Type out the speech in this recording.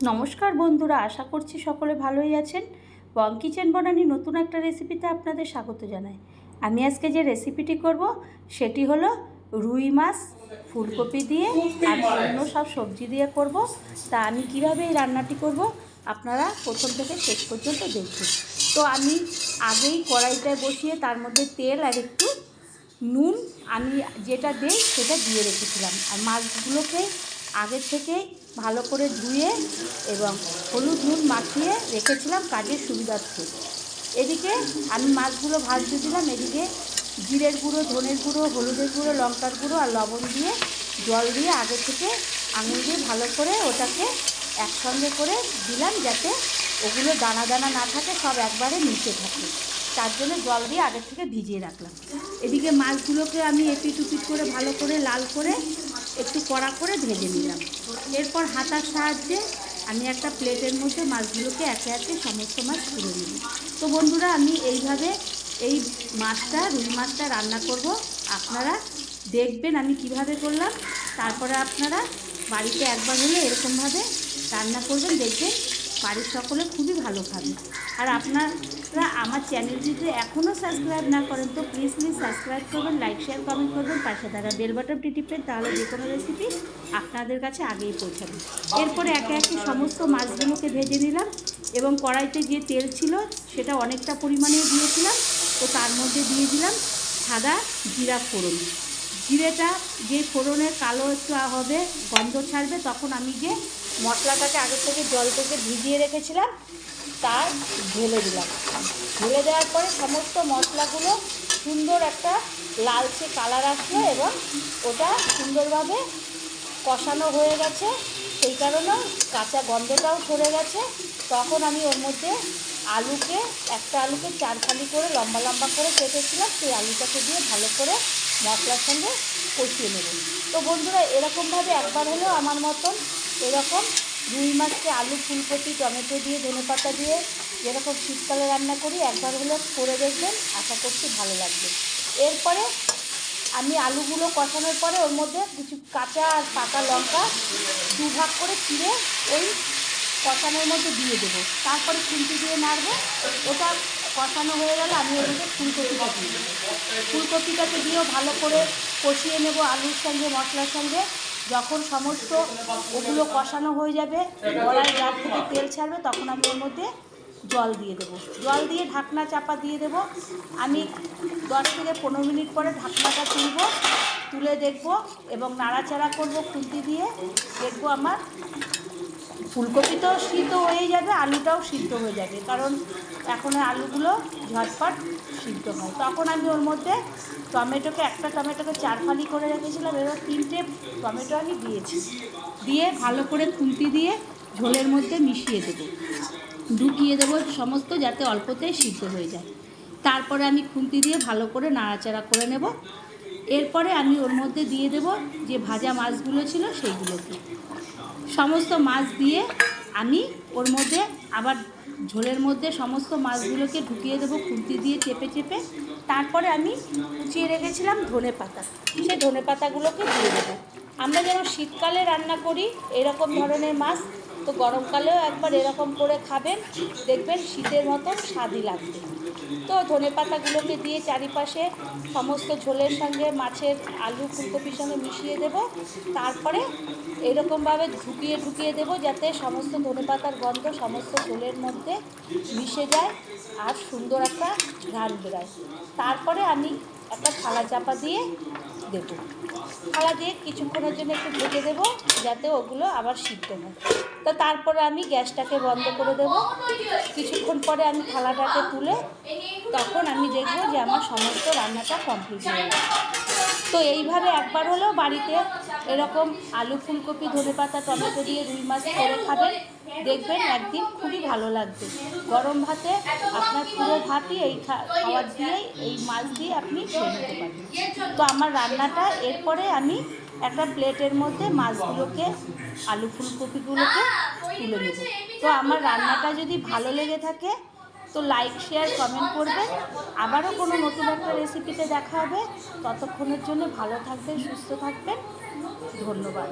নমস্কার বন্ধুরা, আশা করছি সকলে ভালোই আছেন। বং কিচেন বনানি নতুন একটা রেসিপিতে আপনাদের স্বাগত জানাই। আমি আজকে যে রেসিপিটি করব, সেটি হলো রুই মাছ, ফুলকপি দিয়ে আর অন্য সব সবজি দিয়ে করব। তা আমি কীভাবে এই রান্নাটি করব, আপনারা প্রথম থেকে শেষ পর্যন্ত দেখুন তো আমি আগেই কড়াইটায় বসিয়ে তার মধ্যে তেল আর একটু নুন আমি যেটা দেই সেটা দিয়ে রেখেছিলাম। আর মাছগুলোকে আগে থেকেই ভালো করে ধুয়ে এবং হলুদ নুন মাখিয়ে রেখেছিলাম কাজের সুবিধার্থে। এদিকে আমি মাছগুলো ভাজতে দিলাম, এদিকে জিরের গুঁড়ো, ধনের গুঁড়ো, হলুদের গুঁড়ো, লঙ্কার গুঁড়ো আর লবণ দিয়ে জল দিয়ে আগে থেকে আঙুল দিয়ে ভালো করে ওটাকে একসঙ্গে করে দিলাম যাতে ওগুলো দানা দানা না থাকে, সব একবারে মিশে থাকে। তার জন্য জল দিয়ে আগের থেকে ভিজিয়ে রাখলাম। এদিকে মাছগুলোকে আমি এপিট উপিট করে ভালো করে লাল করে একটু কড়া করে ভেজে নিলাম। এরপর হাতার সাহায্যে আমি একটা প্লেটের মধ্যে মাছগুলোকে একে একে সমস্ত মাছ তুলে নিই তো বন্ধুরা, আমি এইভাবে এই মাছটা, রুই মাছটা রান্না করব। আপনারা দেখবেন আমি কীভাবে করলাম। তারপরে আপনারা বাড়িতে একবার হলে এরকমভাবে রান্না করবেন, দেখবেন বাড়ির সকলে খুবই ভালো খাবে। আর আপনারা আমার চ্যানেল যদি এখনও সাবস্ক্রাইব না করেন তো প্লিজ প্লিজ সাবস্ক্রাইব করবেন লাইক শেয়ার কমেন্ট করবেন, পাশে থাকা বেল বাটনটি তাহলে যে কোনো রেসিপি আপনাদের কাছে আগেই পৌঁছাবে। এরপরে একে একে সমস্ত মাছগুলোকে ভেজে নিলাম এবং কড়াইতে যে তেল ছিল সেটা অনেকটা পরিমাণে দিয়েছিলাম। তো তার মধ্যে দিয়ে দিলাম সাদা জিরা ফোড়ন। জিরেটা যে ফোড়নের কালো একটু হবে, গন্ধ ছাড়বে, তখন আমি যে মশলাটাকে আগে থেকে জল থেকে ভিজিয়ে রেখেছিলাম, তার ঢেলে দিলাম। ঢেলে দেওয়ার পরে সমস্ত মশলাগুলো সুন্দর একটা লালচে কালার আসলো এবং ওটা সুন্দরভাবে কষানো হয়ে গেছে। সেই কারণে কাঁচা গন্ধটাও সরে গেছে। তখন আমি ওর মধ্যে আলুকে, একটা আলুকে চার ফালি করে লম্বা লম্বা করে কেটেছিলাম, সেই আলুটাকে দিয়ে ভালো করে মশলার সঙ্গে কষিয়ে নেব। তো বন্ধুরা, এরকমভাবে একবার হলেও আমার মতন এরকম রুই মাছকে আলু, ফুলকপি, টমেটো দিয়ে, ধনে পাতা দিয়ে যেরকম শীতকালে রান্না করি, একবার হলেও করে দেখবেন, আশা করছি ভালো লাগবে। এরপরে আমি আলুগুলো কষানোর পরে ওর মধ্যে কিছু কাঁচা আর পাকা লঙ্কা দু ভাগ করে চিড়ে ওই কষানোর মধ্যে দিয়ে দেবো। তারপরে খুন্তি দিয়ে নাড়বো। ওটা কষানো হয়ে গেলে আমি ওর মধ্যে ফুলকপিটা দেবো ফুলকপিটাকে দিয়েও ভালো করে কষিয়ে নেব আলুর সঙ্গে, মশলার সঙ্গে। যখন সমস্ত ওগুলো কষানো হয়ে যাবে গলায় জার থেকে তেল ছাড়বে, তখন আমি ওর মধ্যে জল দিয়ে দেবো। জল দিয়ে ঢাকনা চাপা দিয়ে দেবো। আমি দশ থেকে পনেরো মিনিট পরে ঢাকনাটা তুলব, তুলে দেখব এবং নাড়াচাড়া করব খুন্তি দিয়ে। দেখব আমার ফুলকপি তো সিদ্ধ হয়ে যাবে, আলুটাও সিদ্ধ হয়ে যাবে। কারণ এখন আলুগুলো ঝটপট সিদ্ধ হয়। তখন আমি ওর মধ্যে টমেটোকে, একটা টমেটোকে চার ফালি করে রেখেছিলাম, এবার তিনটে টমেটো আমি দিয়েছি। দিয়ে ভালো করে খুন্তি দিয়ে ঝোলের মধ্যে মিশিয়ে দেবো। ঢুকিয়ে দেবো সমস্ত যাতে অল্পতেই সিদ্ধ হয়ে যায়। তারপরে আমি খুন্তি দিয়ে ভালো করে নাড়াচাড়া করে নেব। এরপরে আমি ওর মধ্যে দিয়ে দেব যে ভাজা মাছগুলো ছিল সেইগুলোকে। সমস্ত মাছ দিয়ে আমি ওর মধ্যে আবার ঝোলের মধ্যে সমস্ত মাছগুলোকে ঢুকিয়ে দেবো, খুন্তি দিয়ে চেপে চেপে। তারপরে আমি কুচিয়ে রেখেছিলাম ধনে পাতা। সেই ধনে পাতাগুলোকে দিয়ে দেবো। আমরা যেন শীতকালে রান্না করি, এরকম ধরনের মাছ, তো গরমকালেও একবার এরকম করে খাবেন, দেখবেন শীতের মতন স্বাদই লাগবে। তো ধনে পাতাগুলোকে দিয়ে চারিপাশে সমস্ত ঝোলের সঙ্গে মাছের আলু ফুলকপির সঙ্গে মিশিয়ে দেব। তারপরে এরকমভাবে ঢুকিয়ে ঢুকিয়ে দেব যাতে সমস্ত ধনে পাতার গন্ধ সমস্ত ঝোলের মধ্যে মিশে যায়। আর সুন্দর একটা ঘ্রাণ বেরোয়। তারপরে আমি একটা থালা চাপা দিয়ে দেব। থালা দিয়ে কিছুক্ষণের জন্য একটু ঢেকে দেবো, যাতে ওগুলো আবার সিদ্ধ হয়। তো তারপরে আমি গ্যাসটাকে বন্ধ করে দেব। কিছুক্ষণ পরে আমি থালাটাকে তুলে তখন আমি দেখব যে আমার সমস্ত রান্নাটা কমপ্লিট হয়ে গেছে। তো এইভাবে একবার হলেও বাড়িতে এরকম আলু ফুলকপি, ধনে পাতা, টমেটো দিয়ে রুই মাছ করে খাবেন। দেখবেন একদিন খুবই ভালো লাগবে। গরম ভাতে আপনার পুরো ভাতই এই খা- খাবার দিয়েই, এই মাছ দিয়ে আপনি খেয়ে নিতে পারবেন। তো আমার রান্নাটা এরপরে আমি একটা প্লেটের মধ্যে মাছগুলোকে, আলু ফুলকপিগুলোকে তুলে নেব। তো আমার রান্নাটা যদি ভালো লেগে থাকে তো লাইক শেয়ার কমেন্ট করবেন আবারও কোনো নতুন একটা রেসিপিতে দেখা হবে। ততক্ষণের জন্য ভালো থাকবেন, সুস্থ থাকবেন। ধন্যবাদ।